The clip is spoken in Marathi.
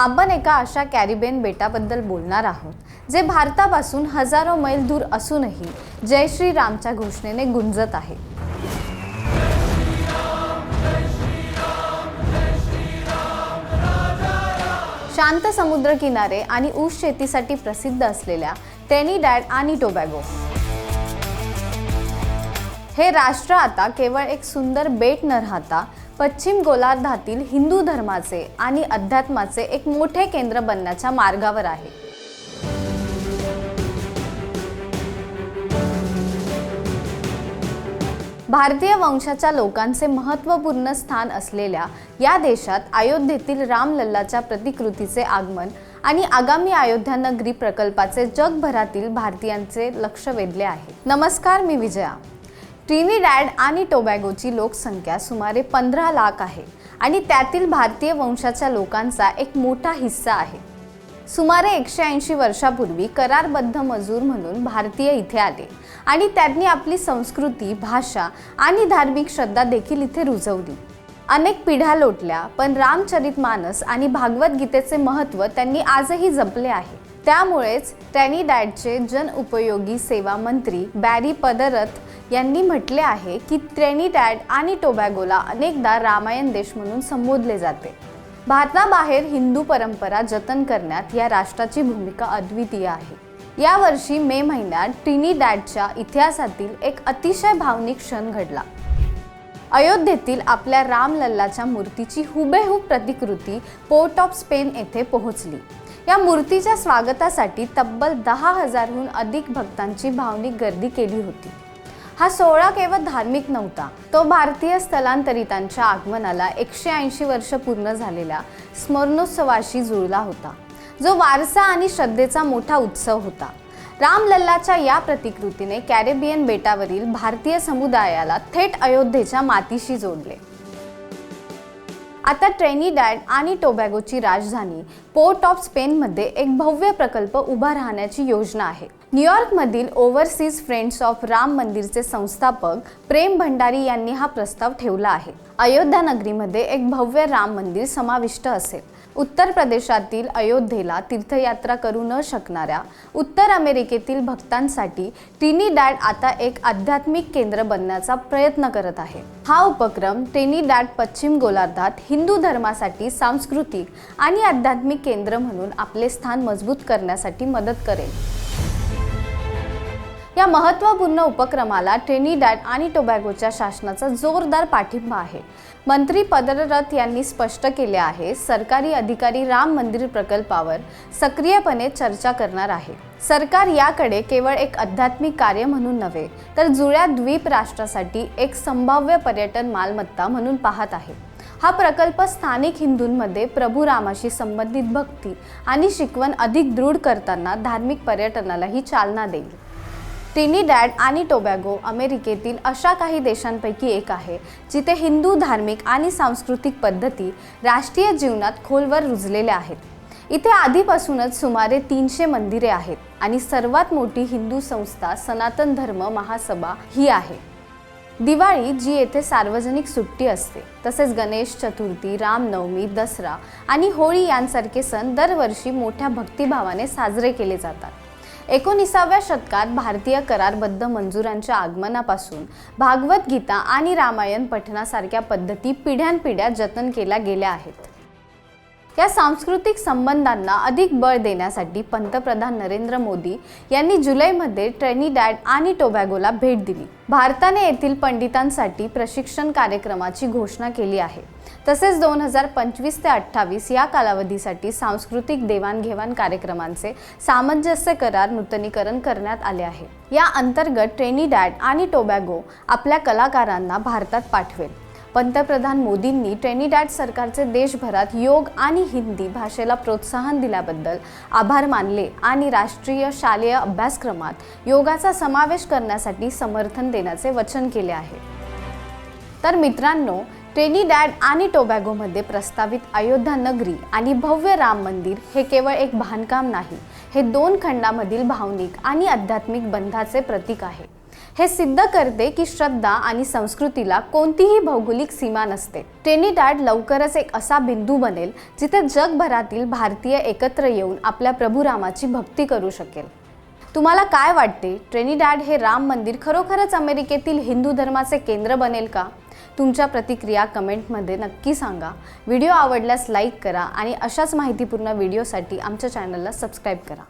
आपण एका अशा कॅरिबियन बेटाबद्दल बोलणार आहोत जे भारतापासून हजारो मैल दूर असूनही जय श्रीरामच्या घोषणेने गुंजत आहे. शांत समुद्र किनारे आणि ऊस शेतीसाठी प्रसिद्ध असलेल्या ट्रेनिडॅड आणि टोबॅगो. हे राष्ट्र आता केवळ एक सुंदर बेट न राहता पश्चिम गोलार्धातील हिंदू धर्माचे आणि अध्यात्माचे एक मोठे केंद्र बनण्याच्या मार्गावर आहे. भारतीय वंशाच्या लोकांचे महत्त्वपूर्ण स्थान असलेल्या या देशात अयोध्येतील रामलल्लाच्या प्रतिकृतीचे आगमन आणि आगामी अयोध्या नगरी प्रकल्पाचे जगभरातील भारतीयांचे लक्ष वेधले आहे. नमस्कार मी विजया. ट्रिनिडॅड आणि टोबॅगोची लोकसंख्या सुमारे पंधरा लाख आहे आणि त्यातील भारतीय वंशाच्या लोकांचा एक मोठा हिस्सा आहे. सुमारे एकशे ऐंशी वर्षापूर्वी करारबद्ध मजूर म्हणून भारतीय इथे आले आणि त्यांनी आपली संस्कृती भाषा आणि धार्मिक श्रद्धा देखील इथे रुजवली. अनेक पिढ्या लोटल्या पण रामचरित मानस आणि भागवत गीतेचे महत्त्व त्यांनी आजही जपले आहे. त्यामुळेच ट्रॅनिडॅडचे जन उपयोगी सेवा मंत्री बॅरी पदरथ यांनी म्हटले आहे की ट्रेनिडॅड आणि टोबॅगोला अनेकदा रामायण देश म्हणून संबोधले जाते. भारताबाहेर हिंदू परंपरा जतन करण्यात या राष्ट्राची भूमिका अद्वितीय आहे. यावर्षी मे महिन्यात ट्रिनिडॅडच्या इतिहासातील एक अतिशय भावनिक क्षण घडला. अयोध्येतील आपल्या रामलल्लाच्या मूर्तीची हुबेहूब प्रतिकृती पोर्ट ऑफ स्पेन येथे पोहोचली. या मूर्तीच्या स्वागतासाठी तब्बल दहा हजारहून अधिक भक्तांची भावनिक गर्दी केली होती. हा सोहळा केवळ धार्मिक नव्हता तो भारतीय स्थलांतरितांच्या आगमनाला एकशे ऐंशी वर्ष पूर्ण झालेल्या स्मरणोत्सवाशी जुळला होता जो वारसा आणि श्रद्धेचा मोठा उत्सव होता. रामलल्लाच्या या प्रतिकृतीने कॅरेबियन बेटावरील भारतीय समुदायाला थेट अयोध्येच्या मातीशी जोडले. आता ट्रेनिडॅड आणि टोबॅगोची राजधानी पोर्ट ऑफ स्पेनमध्ये एक भव्य प्रकल्प उभा राहण्याची योजना आहे. न्यूयॉर्कमधील ओव्हरसीज फ्रेंड्स ऑफ राम मंदिरचे संस्थापक प्रेम भंडारी यांनी हा प्रस्ताव ठेवला आहे. अयोध्या नगरीमध्ये एक भव्य राम मंदिर समाविष्ट असेल. उत्तर प्रदेशातील अयोध्येला तीर्थयात्रा करू न शकणाऱ्या उत्तर अमेरिकेतील भक्तांसाठी ट्रिनिडॅड आता एक आध्यात्मिक केंद्र बनण्याचा प्रयत्न करत आहे. हा उपक्रम ट्रिनिडॅड पश्चिम गोलार्धात हिंदू धर्मासाठी सांस्कृतिक आणि आध्यात्मिक केंद्र म्हणून आपले स्थान मजबूत करण्यासाठी मदत करेल. या महत्त्वपूर्ण उपक्रमाला ट्रिनिडॅड आणि टोबॅगोच्या शासनाचा जोरदार पाठिंबा आहे. मंत्री पदररथ यांनी स्पष्ट केले आहे सरकारी अधिकारी राम मंदिर प्रकल्पावर सक्रियपणे चर्चा करणार आहे. सरकार याकडे केवळ एक आध्यात्मिक कार्य म्हणून नव्हे तर जुळ्या द्वीप राष्ट्रासाठी एक संभाव्य पर्यटन मालमत्ता म्हणून पाहत आहे. हा प्रकल्प स्थानिक हिंदूंमध्ये प्रभू रामाशी संबंधित भक्ती आणि शिकवण अधिक दृढ करताना धार्मिक पर्यटनालाही चालना देईल. ट्रिनिडॅड आणि टोबॅगो अमेरिकेतील अशा काही देशांपैकी एक आहे जिथे हिंदू धार्मिक आणि सांस्कृतिक पद्धती राष्ट्रीय जीवनात खोलवर रुजलेल्या आहेत. इथे आधीपासूनच सुमारे तीनशे मंदिरे आहेत आणि सर्वात मोठी हिंदू संस्था सनातन धर्म महासभा ही आहे. दिवाळी जी येथे सार्वजनिक सुट्टी असते तसेच गणेश चतुर्थी रामनवमी दसरा आणि होळी यांसारखे सण दरवर्षी मोठ्या भक्तिभावाने साजरे केले जातात. एकोणीसाव्या शतकात भारतीय करारबद्ध मंजुरांच्या आगमनापासून भागवत गीता आणि रामायण पठणासारख्या पद्धती पिढ्यानपिढ्या जतन केल्या गेल्या आहेत. या सांस्कृतिक संबंधांना अधिक बळ देण्यासाठी पंतप्रधान नरेंद्र मोदी यांनी जुलैमध्ये ट्रेनिडॅड आणि टोबॅगोला भेट दिली. भारताने येथील पंडितांसाठी प्रशिक्षण कार्यक्रमाची घोषणा केली आहे. तसेच दोन हजार पंचवीस ते अठ्ठावीस या कालावधीसाठी सांस्कृतिक देवाणघेवाण कार्यक्रमांचे सामंजस्य करार नूतनीकरण करण्यात आले आहे. या अंतर्गत ट्रेनिडॅड आणि टोबॅगो आपल्या कलाकारांना भारतात पाठवेल. पंतप्रधान मोदींनी ट्रेनिडॅड सरकारचे देशभरात योग आणि हिंदी भाषेला प्रोत्साहन दिल्याबद्दल आभार मानले आणि राष्ट्रीय शालेय अभ्यासक्रमात योगाचा समावेश करण्यासाठी समर्थन देण्याचे वचन केले आहे. तर मित्रांनो ट्रेनिडॅड आणि टोबॅगोमध्ये प्रस्तावित अयोध्या नगरी आणि भव्य राम मंदिर हे केवळ एक बांधकाम नाही हे दोन खंडामधील भावनिक आणि आध्यात्मिक बंधाचे प्रतीक आहे. हे सिद्ध करते की श्रद्धा आणि संस्कृतीला कोणतीही भौगोलिक सीमा नसते. ट्रेनिडॅड लवकरच एक असा बिंदू बनेल जिथे जगभरातील भारतीय एकत्र येऊन आपल्या प्रभू रामाची भक्ती करू शकेल. तुम्हाला काय वाटते? ट्रेनिडॅड हे राम मंदिर खरोखरच अमेरिकेतील हिंदू धर्माचे केंद्र बनेल का? तुमच्या प्रतिक्रिया कमेंटमध्ये नक्की सांगा. व्हिडिओ आवडल्यास लाईक करा आणि अशाच माहितीपूर्ण व्हिडिओसाठी आमच्या चॅनलला सबस्क्राईब करा.